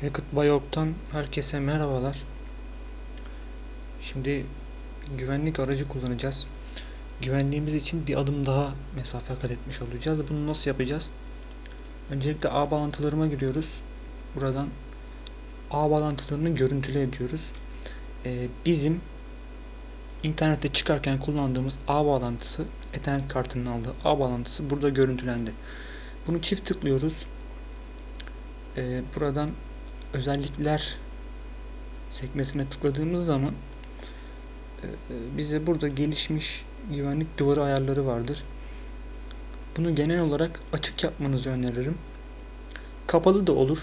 Hackett Bayok'tan herkese merhabalar. Şimdi güvenlik aracı kullanacağız. Güvenliğimiz için bir adım daha mesafe kat etmiş olacağız. Bunu nasıl yapacağız? Öncelikle ağ bağlantılarıma giriyoruz. Buradan ağ bağlantılarını görüntüle ediyoruz. Ee, bizim internette çıkarken kullandığımız ağ bağlantısı, Ethernet kartının aldığı ağ bağlantısı burada görüntülendi. Bunu çift tıklıyoruz. Ee, buradan özellikler sekmesine tıkladığımız zaman e, e, bize burada gelişmiş güvenlik duvarı ayarları vardır. Bunu genel olarak açık yapmanızı öneririm. Kapalı da olur.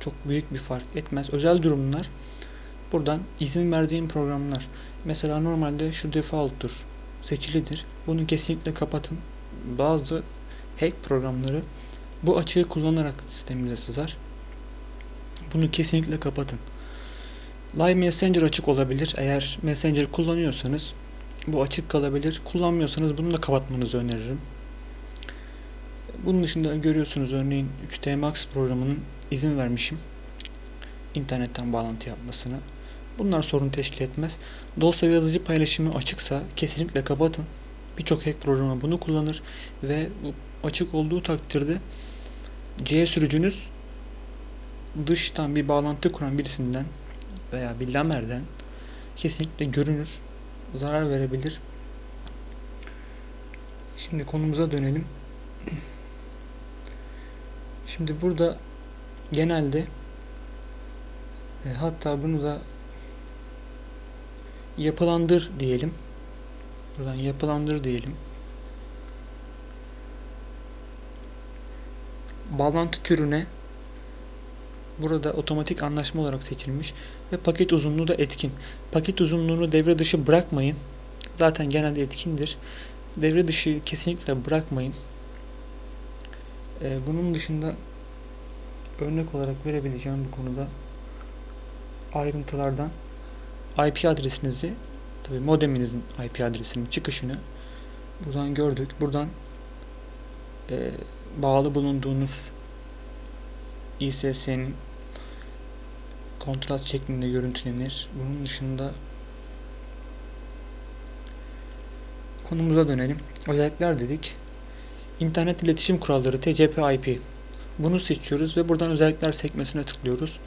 Çok büyük bir fark etmez. Özel durumlar buradan izin verdiğim programlar. Mesela normalde şu default'tur. Seçilidir. Bunu kesinlikle kapatın. Bazı hack programları bu açığı kullanarak sistemimize sızar. Bunu kesinlikle kapatın. Live Messenger açık olabilir. Eğer Messenger kullanıyorsanız bu açık kalabilir. Kullanmıyorsanız bunu da kapatmanızı öneririm. Bunun dışında görüyorsunuz örneğin 3D Max programının izin vermişim. internetten bağlantı yapmasını. Bunlar sorun teşkil etmez. Dosya ve yazıcı paylaşımı açıksa kesinlikle kapatın. Birçok hack programı bunu kullanır ve açık olduğu takdirde C sürücünüz dıştan bir bağlantı kuran birisinden veya bir lamerden kesinlikle görünür, zarar verebilir. Şimdi konumuza dönelim. Şimdi burada genelde e, hatta bunu da yapılandır diyelim. Buradan yapılandır diyelim. Bağlantı türüne burada otomatik anlaşma olarak seçilmiş ve paket uzunluğu da etkin. Paket uzunluğunu devre dışı bırakmayın. Zaten genelde etkindir. Devre dışı kesinlikle bırakmayın. Ee, bunun dışında örnek olarak verebileceğim bu konuda ayrıntılardan IP adresinizi tabi modeminizin IP adresinin çıkışını buradan gördük. Buradan e, bağlı bulunduğunuz ISS'nin kontrat şeklinde görüntülenir. Bunun dışında konumuza dönelim. Özellikler dedik. İnternet iletişim kuralları TCP/IP. Bunu seçiyoruz ve buradan özellikler sekmesine tıklıyoruz.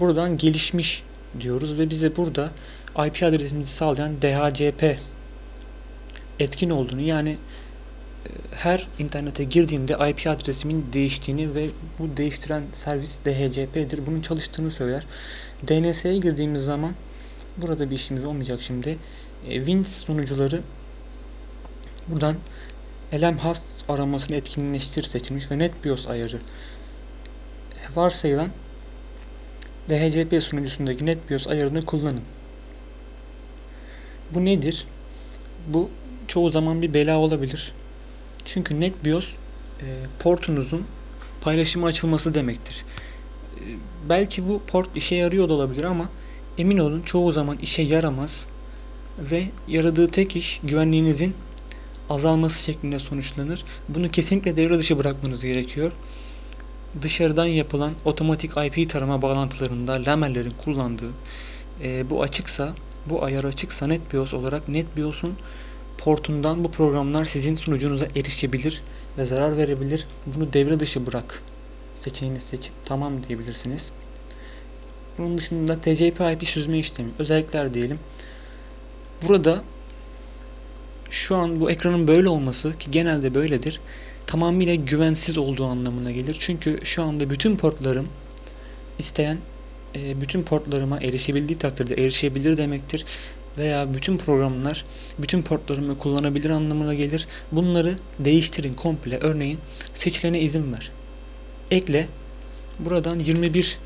Buradan gelişmiş diyoruz ve bize burada IP adresimizi sağlayan DHCP etkin olduğunu yani her internete girdiğimde IP adresimin değiştiğini ve bu değiştiren servis DHCP'dir. Bunun çalıştığını söyler. DNS'ye girdiğimiz zaman burada bir işimiz olmayacak şimdi. E, sunucuları buradan LMhost aramasını etkinleştir seçilmiş ve NetBIOS ayarı varsayılan DHCP sunucusundaki NetBIOS ayarını kullanın. Bu nedir? Bu çoğu zaman bir bela olabilir. Çünkü NetBIOS e, portunuzun paylaşıma açılması demektir. E, belki bu port işe yarıyor da olabilir ama emin olun çoğu zaman işe yaramaz ve yaradığı tek iş güvenliğinizin azalması şeklinde sonuçlanır. Bunu kesinlikle devre dışı bırakmanız gerekiyor. Dışarıdan yapılan otomatik IP tarama bağlantılarında lamerlerin kullandığı e, bu açıksa, bu ayar açıksa NetBIOS olarak NetBIOS'un portundan bu programlar sizin sunucunuza erişebilir ve zarar verebilir. Bunu devre dışı bırak seçeneğini seçip tamam diyebilirsiniz. Bunun dışında TCP/IP süzme işlemi özellikler diyelim. Burada şu an bu ekranın böyle olması ki genelde böyledir. Tamamıyla güvensiz olduğu anlamına gelir. Çünkü şu anda bütün portlarım isteyen e, bütün portlarıma erişebildiği takdirde erişebilir demektir veya bütün programlar bütün portlarımı kullanabilir anlamına gelir. Bunları değiştirin komple. Örneğin seçilene izin ver. Ekle. Buradan 21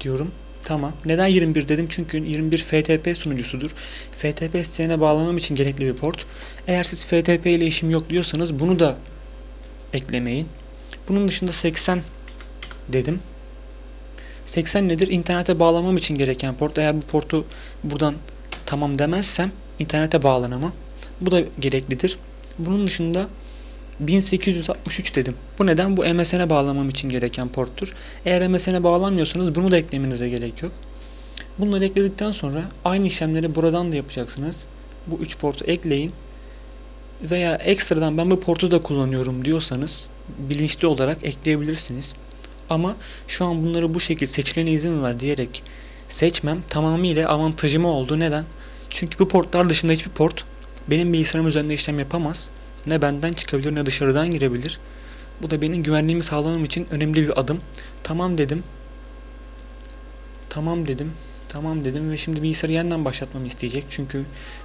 diyorum. Tamam. Neden 21 dedim? Çünkü 21 FTP sunucusudur. FTP isteğine bağlamam için gerekli bir port. Eğer siz FTP ile işim yok diyorsanız bunu da eklemeyin. Bunun dışında 80 dedim. 80 nedir? İnternete bağlamam için gereken port. Eğer bu portu buradan tamam demezsem internete bağlanamam. Bu da gereklidir. Bunun dışında 1863 dedim. Bu neden? Bu MSN'e bağlamam için gereken porttur. Eğer MSN'e bağlamıyorsanız bunu da eklemenize gerek yok. Bunları ekledikten sonra aynı işlemleri buradan da yapacaksınız. Bu 3 portu ekleyin. Veya ekstradan ben bu portu da kullanıyorum diyorsanız bilinçli olarak ekleyebilirsiniz. Ama şu an bunları bu şekilde seçilene izin ver diyerek seçmem tamamıyla avantajıma oldu. Neden? Çünkü bu portlar dışında hiçbir port benim bilgisayarım üzerinde işlem yapamaz. Ne benden çıkabilir ne dışarıdan girebilir. Bu da benim güvenliğimi sağlamam için önemli bir adım. Tamam dedim. Tamam dedim. Tamam dedim ve şimdi bilgisayarı yeniden başlatmamı isteyecek. Çünkü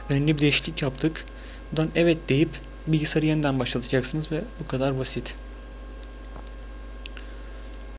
önemli bir değişiklik yaptık. Buradan evet deyip bilgisayarı yeniden başlatacaksınız ve bu kadar basit.